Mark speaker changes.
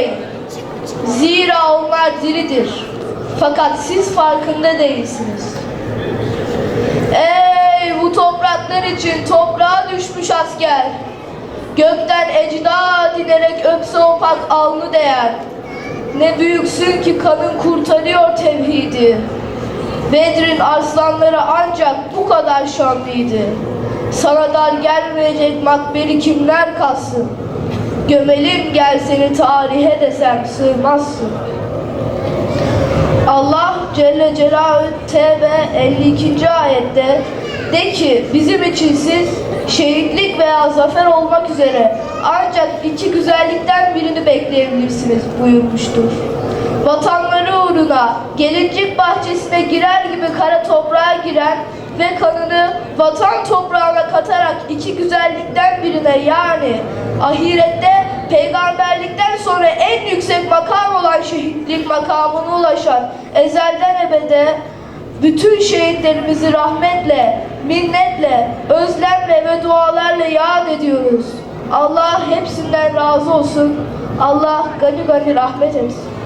Speaker 1: etmeyin. Zira onlar diridir. Fakat siz farkında değilsiniz. Ey bu topraklar için toprağa düşmüş asker. Gökten ecda dinerek öpse o pak alnı değer. Ne büyüksün ki kanın kurtarıyor tevhidi. Bedrin arslanları ancak bu kadar şanlıydı. Sana dar gelmeyecek makberi kimler kalsın? Gömelim gel seni tarihe desem sığmazsın. Allah Celle Celaluhu TB 52. ayette de ki bizim için siz şehitlik veya zafer olmak üzere ancak iki güzellikten birini bekleyebilirsiniz buyurmuştur. Vatanları uğruna gelincik bahçesine girer gibi kara toprağa giren ve kanını vatan toprağına katarak iki güzellikten birine yani ahirette peygamberlikten sonra en yüksek makam olan şehitlik makamına ulaşan ezelden ebede bütün şehitlerimizi rahmetle, minnetle, özlemle ve dualarla yad ediyoruz. Allah hepsinden razı olsun. Allah gani gani rahmet etsin.